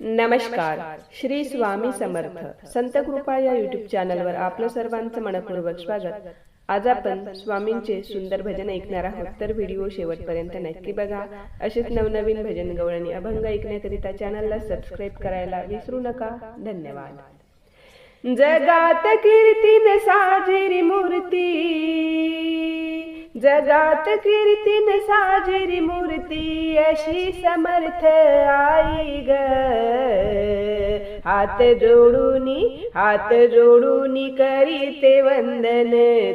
नमस्कार. श्री स्वामी समर्थ. संत कृपा या युट्यूब चॅनलवर आपलं सर्वांचं मनपूर्वक स्वागत. आज आपण स्वामींचे सुंदर भजन ऐकणार आहोत. तर व्हिडिओ शेवटपर्यंत नक्की बघा. असेच नवनवीन भजन गवळणी अभंग ऐकण्याकरिता चॅनलला सबस्क्राईब करायला विसरू नका. धन्यवाद. जगात कीर्तीन साजिरी मूर्ती. जगात कीर्तीन साजिरी मूर्ती. अशी समर्थ आई. हात जोडूनी हात जोडूनी करीते वंदन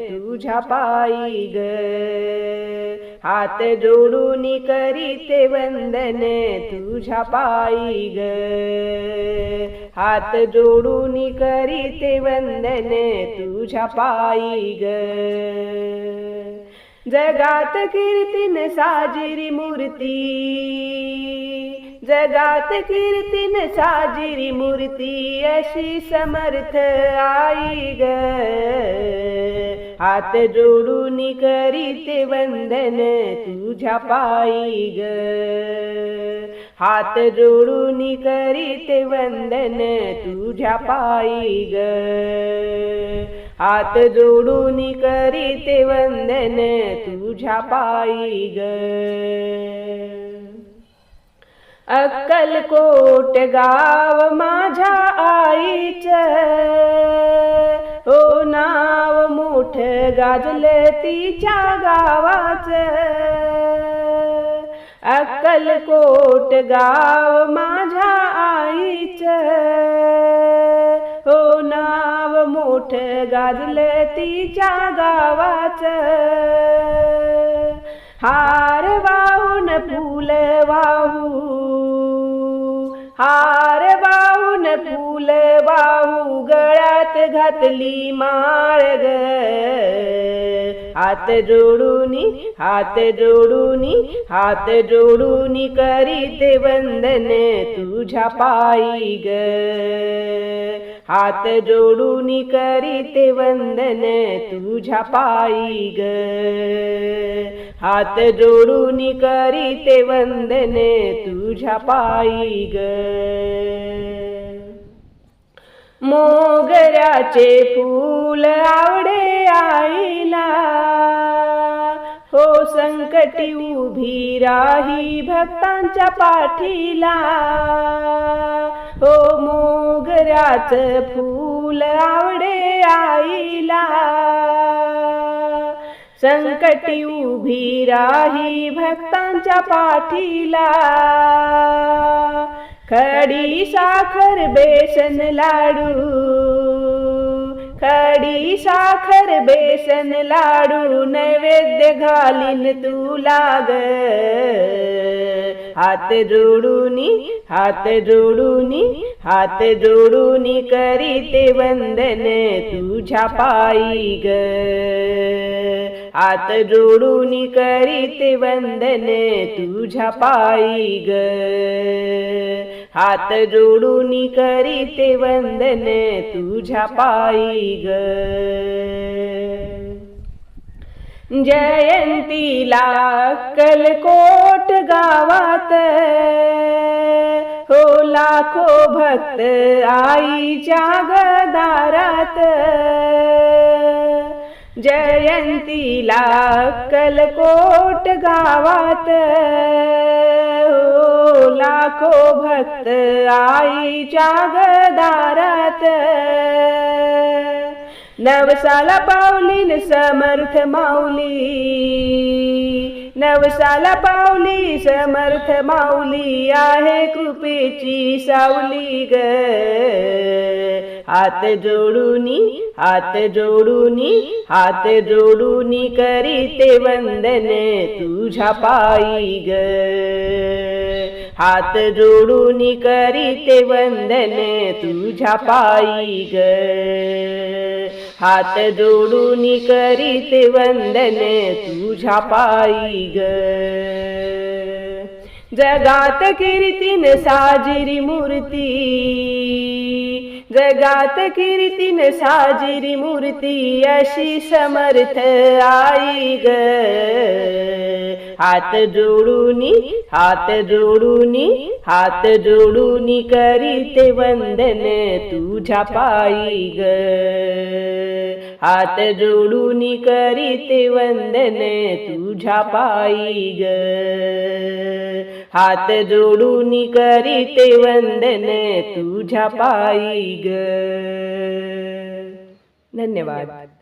तुझ्या पायी ग. हात जोडूनी करीते वंदन तुझ्या पायी ग. हात जोडूनी करीते वंदन तुझ्या पायी ग. जगात कीर्तीन साजिरी मूर्ती जगात कीर्तीन साजिरी मूर्ती अशी समर्थ आई ग. हात जोडून करीते वंदन तुझ्या पायी ग. हात जोडून करीते वंदन तुझ्या पायी ग. हात जोडून करीते वंदन तुझ्या पायी ग. अक्कलकोट गाव माझ्या आईच. हो नाव मोठ गाजले तिच्या गावाच. अक्कलकोट गाव माझ्या आईच. हो नाव मोठ गाजले तिच्या गावाच. हार वाहून फूल वाहू. हार वाहून फूल वाहू गळ्यात घातली माळ ग. हात जोडूनी हात जोडूनी हात जोडूनी करीत वंदन तुझ्या पायी ग. हात जोडूनी करीते वंदन तुझ्या पायी ग. हात जोडूनी करीते वंदन तुझ्या पायी ग. मोगऱ्याचे फूल आवडे आईला. हो संकटी उभी राही भक्तांच्या पाठीला. हो मोगऱ्याच फूल आवडे आईला. संकटी उभी राही भक्तांच्या पाठीला. खडी साखर बेसन लाडू. खडी साखर बेसन लाडू नैवेद्य घालीन तू लाग. हात जोडूनी हात जोडूनी हात जोडूनी करीते वंदन तुझ्या पायी ग. हात जोडूनी करीते वंदन तुझ्या पायी ग. हात जोडूनी करीते वंदन तुझ्या पायी ग. जयंतीला कलकोट गावात. हो लाखो भक्त आईच्या गदारात जयंतीला कलकोट गावात. हो लाखो भक्त आईच्या गदारात नवसाला न समर्थ माऊली. नवसाला पावली समर्थ माऊली आहे कृपेची सावली ग. हात जोडूनी हात जोडूनी हात जोडूनी करीते वंदन तुझ्या पायी ग. हात जोडूनी करीते वंदन तुझ्या पायी ग. हात जोडून करीत वंदन तुझ्या पायी ग. जगात कीर्तीन साजिरी मूर्ती जगात कीर्तीन साजिरी मूर्ती अशी समर्थ आई ग. हात जोडूनी हात जोडूनी हात जोडूनी करीते वंदन तुझ्या पायी ग. हात जोडूनी करीते वंदन तुझ्या पायी ग. हात जोडूनी करीते वंदन तुझ्या पायी ग. धन्यवाद.